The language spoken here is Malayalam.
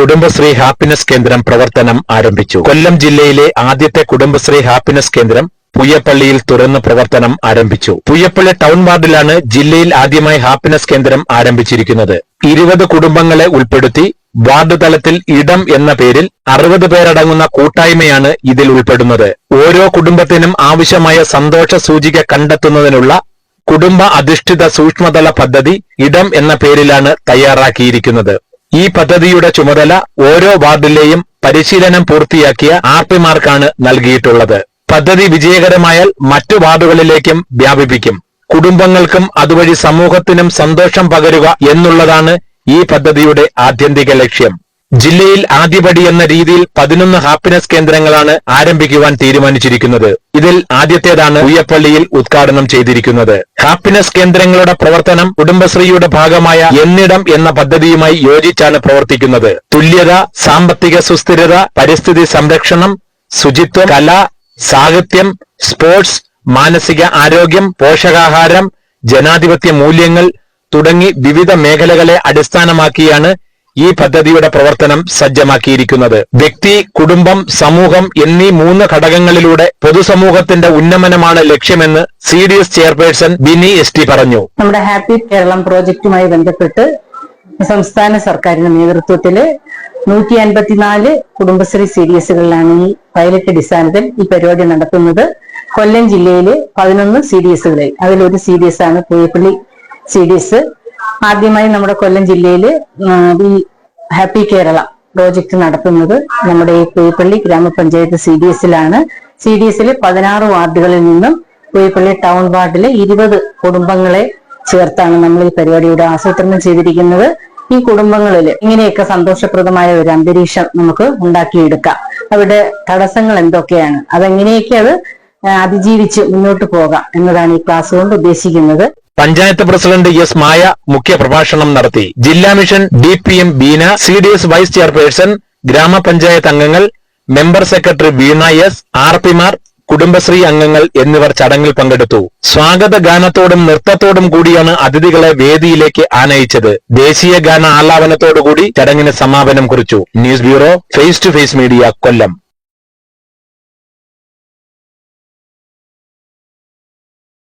കുടുംബശ്രീ ഹാപ്പിനെസ് കേന്ദ്രം പ്രവർത്തനം ആരംഭിച്ചു. കൊല്ലം ജില്ലയിലെ ആദ്യത്തെ കുടുംബശ്രീ ഹാപ്പിനെസ് കേന്ദ്രം പുയ്യപ്പള്ളിയിൽ തുറന്ന് പ്രവർത്തനം ആരംഭിച്ചു. പുയ്യപ്പള്ളി ടൗൺ വാർഡിലാണ് ജില്ലയിൽ ആദ്യമായി ഹാപ്പിനെസ് കേന്ദ്രം ആരംഭിച്ചിരിക്കുന്നത്. ഇരുപത് കുടുംബങ്ങളെ ഉൾപ്പെടുത്തി വാർഡ് തലത്തിൽ ഇടം എന്ന പേരിൽ അറുപത് പേരടങ്ങുന്ന കൂട്ടായ്മയാണ് ഇതിൽ ഉൾപ്പെടുന്നത്. ഓരോ കുടുംബത്തിനും ആവശ്യമായ സന്തോഷ സൂചിക കണ്ടെത്തുന്നതിനുള്ള കുടുംബ അധിഷ്ഠിത സൂക്ഷ്മതല പദ്ധതി ഇടം എന്ന പേരിലാണ് തയ്യാറാക്കിയിരിക്കുന്നത്. ഈ പദ്ധതിയുടെ ചുമതല ഓരോ വാർഡിലെയും പരിശീലനം പൂർത്തിയാക്കിയ ആർപിമാർക്കാണ് നൽകിയിട്ടുള്ളത്. പദ്ധതി വിജയകരമായാൽ മറ്റു വാർഡുകളിലേക്കും വ്യാപിപ്പിക്കും. കുടുംബങ്ങൾക്കും അതുവഴി സമൂഹത്തിനും സന്തോഷം പകരുക എന്നുള്ളതാണ് ഈ പദ്ധതിയുടെ ആത്യന്തിക ലക്ഷ്യം. ജില്ലയിൽ ആദ്യപടി എന്ന രീതിയിൽ പതിനൊന്ന് ഹാപ്പിനെസ് കേന്ദ്രങ്ങളാണ് ആരംഭിക്കുവാൻ തീരുമാനിച്ചിരിക്കുന്നത്. ഇതിൽ ആദ്യത്തേതാണ് ഉയ്യപ്പള്ളിയിൽ ഉദ്ഘാടനം ചെയ്തിരിക്കുന്നത്. ഹാപ്പിനെസ് കേന്ദ്രങ്ങളുടെ പ്രവർത്തനം കുടുംബശ്രീയുടെ ഭാഗമായ എന്നിടം എന്ന പദ്ധതിയുമായി യോജിച്ചാണ് പ്രവർത്തിക്കുന്നത്. തുല്യത സാമ്പത്തിക സുസ്ഥിരത പരിസ്ഥിതി സംരക്ഷണം ശുചിത്വം കല സാഹിത്യം സ്പോർട്സ് മാനസിക ആരോഗ്യം പോഷകാഹാരം ജനാധിപത്യ മൂല്യങ്ങൾ തുടങ്ങി വിവിധ മേഖലകളെ അടിസ്ഥാനമാക്കിയാണ് ഈ പദ്ധതിയുടെ പ്രവർത്തനം സജ്ജമാക്കിയിരിക്കുന്നത്. വ്യക്തി കുടുംബം സമൂഹം എന്നീ മൂന്ന് ഘടകങ്ങളിലൂടെ പൊതുസമൂഹത്തിന്റെ ഉന്നമനമാണ് ലക്ഷ്യമെന്ന് C D S chairperson Bini S T പറഞ്ഞു. നമ്മുടെ ഹാപ്പി കേരളം പ്രോജക്റ്റുമായി ബന്ധപ്പെട്ട് സംസ്ഥാന സർക്കാരിന്റെ നേതൃത്വത്തിൽ നൂറ്റി അൻപത്തിനാല് കുടുംബശ്രീ സി ഡി എസുകളിലാണ് ഈ പൈലറ്റ് അടിസ്ഥാനത്തിൽ ഈ പരിപാടി നടത്തുന്നത്. കൊല്ലം ജില്ലയിലെ പതിനൊന്ന് സി ഡി എസുകളിൽ അതിലൊരു സി ഡി എസ് ആണ് പൂയപ്പള്ളി സി ഡി എസ്. ആദ്യമായി നമ്മുടെ കൊല്ലം ജില്ലയിൽ ഈ ഹാപ്പി കേരള പ്രോജക്റ്റ് നടത്തുന്നത് നമ്മുടെ ഈ പൂയപ്പള്ളി ഗ്രാമപഞ്ചായത്ത് സി ഡി എസിലാണ്. സി ഡി എസിലെ പതിനാറ് വാർഡുകളിൽ നിന്നും പൂയപ്പള്ളി ടൗൺ വാർഡിലെ ഇരുപത് കുടുംബങ്ങളെ ചേർത്താണ് നമ്മൾ ഈ പരിപാടിയുടെ ആസൂത്രണം ചെയ്തിരിക്കുന്നത്. ഈ കുടുംബങ്ങളിൽ ഇങ്ങനെയൊക്കെ സന്തോഷപ്രദമായ ഒരു അന്തരീക്ഷം നമുക്ക് ഉണ്ടാക്കിയെടുക്കാം. അവിടെ തടസ്സങ്ങൾ എന്തൊക്കെയാണ്? അതെങ്ങനെയൊക്കെ അത് അതിജീവിച്ച് മുന്നോട്ട് പോകാം എന്നതാണ് ഈ ക്ലാസ് കൊണ്ട് ഉദ്ദേശിക്കുന്നത്. പഞ്ചായത്ത് പ്രസിഡന്റ് എസ് മായ മുഖ്യ പ്രഭാഷണം നടത്തി. ജില്ലാ mission D P M Beena C D S vice chairperson ഗ്രാമപഞ്ചായത്ത് അംഗങ്ങൾ member secretary Beena S R പിമാർ കുടുംബശ്രീ അംഗങ്ങൾ എന്നിവർ ചടങ്ങിൽ പങ്കെടുത്തു. സ്വാഗത ഗാനത്തോടും നൃത്തത്തോടും കൂടിയാണ് അതിഥികളെ വേദിയിലേക്ക് ആനയിച്ചത്. ദേശീയ ഗാന ആലാപനത്തോടുകൂടി ചടങ്ങിന് സമാപനം കുറിച്ചു. News bureau face to face media Kollam.